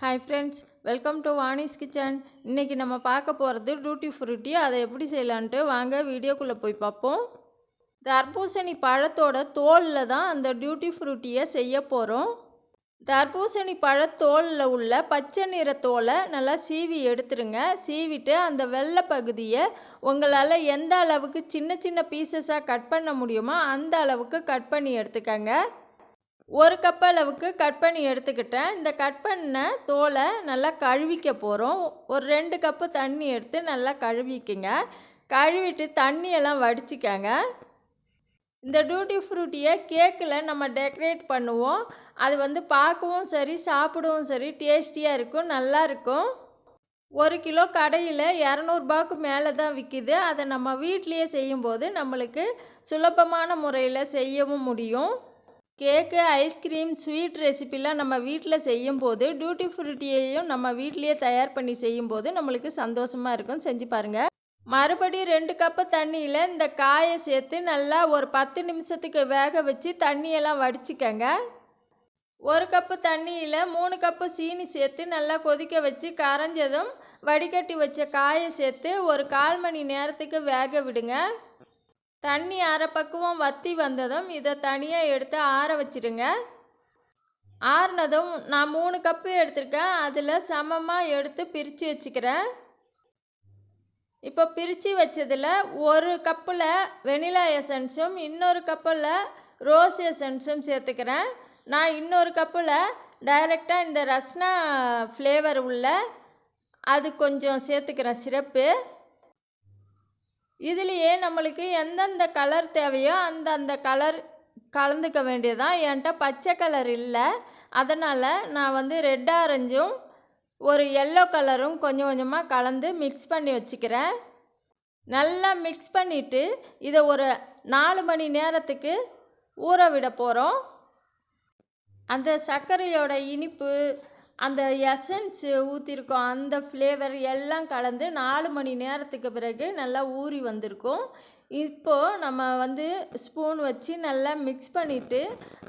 Hi friends welcome to Vani's kitchen இன்றைக்கி நம்ம பார்க்க போகிறது டூட்டி ஃப்ரூட்டி அதை எப்படி செய்யலான்ட்டு வாங்க வீடியோக்குள்ளே போய் பார்ப்போம். தர்பூசணி பழத்தோட தோலில் தான் அந்த டியூட்டி ஃப்ரூட்டியை செய்ய போகிறோம் தர்பூசணி பழத்தோலில் உள்ள பச்சை நிற தோலை நல்லா சீவி எடுத்துருங்க. சீவிட்டு அந்த வெள்ளை பகுதியை உங்களால் எந்த அளவுக்கு சின்ன சின்ன பீசஸாக கட் பண்ண முடியுமோ அந்த அளவுக்கு கட் பண்ணி எடுத்துக்கங்க. ஒரு கப் அளவுக்கு கட் பண்ணி எடுத்துக்கிட்டேன். இந்த கட் பண்ண தோலை நல்லா கழுவிக்க போகிறோம் ஒரு ரெண்டு கப்பு தண்ணி எடுத்து நல்லா கழுவிக்குங்க. கழுவிட்டு தண்ணியெல்லாம் வடிச்சிக்கங்க. இந்த டூட்டி ஃப்ரூட்டியை கேக்கில் நம்ம டெக்கரேட் பண்ணுவோம். அது வந்து பார்க்கவும் சரி சாப்பிடவும் சரி டேஸ்டியாக இருக்கும் நல்லா இருக்கும். ஒரு கிலோ கடையில் இரநூறுபாவுக்கு மேலே தான் விற்கிது. அதை நம்ம வீட்லேயே செய்யும்போது நம்மளுக்கு சுலபமான முறையில் செய்யவும் முடியும். கேக்கு ஐஸ்கிரீம் ஸ்வீட் ரெசிபிலாம் நம்ம வீட்டில் செய்யும்போது டியூட்டி ஃப்ரூட்டியையும் நம்ம வீட்லேயே தயார் பண்ணி செய்யும்போது நம்மளுக்கு சந்தோஷமாக இருக்கும். செஞ்சு பாருங்கள் மறுபடி ரெண்டு கப்பு தண்ணியில் இந்த காயை சேர்த்து நல்லா ஒரு பத்து நிமிஷத்துக்கு வேக வச்சு தண்ணியெல்லாம் வடிச்சிக்கங்க. ஒரு கப்பு தண்ணியில் மூணு கப்பு சீனி சேர்த்து நல்லா கொதிக்க வச்சு கரைஞ்சதும் வடிகட்டி வச்ச காயை சேர்த்து ஒரு கால் மணி நேரத்துக்கு வேக விடுங்க. தண்ணி அரை பக்குவம் வற்றி வந்ததும் இதை தனியாக எடுத்து ஆற வச்சிடுங்க ஆறுனதும் நான் மூணு கப்பு எடுத்திருக்கேன். அதில் சமமாக எடுத்து பிரித்து வச்சுக்கிறேன். இப்போ பிரித்து வச்சதில் ஒரு கப்பில் வெனிலா எசன்ஸும் இன்னொரு கப்பில் ரோஸ் எசன்ஸும் சேர்த்துக்கிறேன். நான் இன்னொரு கப்பில் டைரெக்டாக இந்த ரஸ்னா ஃப்ளேவர் உள்ள அது கொஞ்சம் சேர்த்துக்கிறேன் சிறப்பு இதுலேயே நம்மளுக்கு எந்தெந்த கலர் தேவையோ அந்தந்த கலர் கலந்துக்க வேண்டியதான் என்கிட்ட பச்சை கலர் இல்லை. அதனால் நான் வந்து ரெட் ஆரஞ்சும் ஒரு எல்லோ கலரும் கொஞ்சம் கொஞ்சமாக கலந்து மிக்ஸ் பண்ணி வச்சுக்கிறேன். நல்லா மிக்ஸ் பண்ணிவிட்டு இதை ஒரு நாலு மணி நேரத்துக்கு ஊற விட போகிறோம் அந்த சர்க்கரையோட இனிப்பு அந்த எசன்ஸு ஊற்றிருக்கோம் அந்த ஃப்ளேவர் எல்லாம் கலந்து நாலு மணி நேரத்துக்கு பிறகு நல்லா ஊறி வந்திருக்கும். இப்போது நம்ம வந்து ஸ்பூன் வச்சு நல்லா மிக்ஸ் பண்ணிவிட்டு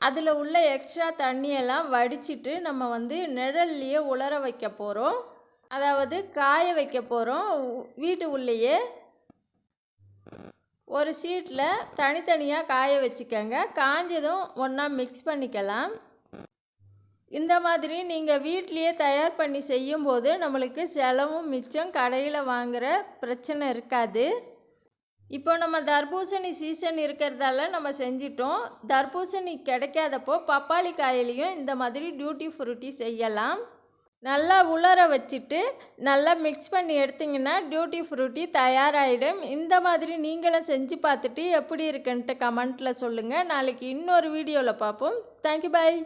அதில் உள்ள எக்ஸ்ட்ரா தண்ணியெல்லாம் வடிச்சிட்டு நம்ம வந்து நிழல்லையே உலர வைக்க போகிறோம் அதாவது காய வைக்க போகிறோம் வீட்டு உள்ளேயே ஒரு சீட்டில் தனித்தனியாக காய வச்சுக்கோங்க. காஞ்சதும் ஒன்றா மிக்ஸ் பண்ணிக்கலாம். இந்த மாதிரி நீங்கள் வீட்லேயே தயார் பண்ணி செய்யும்போது நம்மளுக்கு செலவும் மிச்சம் கடையில் வாங்குகிற பிரச்சனை இருக்காது. இப்போ நம்ம தர்பூசணி சீசன் இருக்கிறதால நம்ம செஞ்சிட்டோம். தர்பூசணி கிடைக்காதப்போ பப்பாளி காயிலையும் இந்த மாதிரி டியூட்டி ஃப்ரூட்டி செய்யலாம். நல்லா உலர வச்சுட்டு நல்லா மிக்ஸ் பண்ணி எடுத்திங்கன்னா டியூட்டி ஃப்ரூட்டி தயாராகிடும் இந்த மாதிரி நீங்களும் செஞ்சு பார்த்துட்டு எப்படி இருக்குன்ட்டு கமெண்ட்டில் சொல்லுங்கள் நாளைக்கு இன்னொரு வீடியோவில் பார்ப்போம். Thank you bye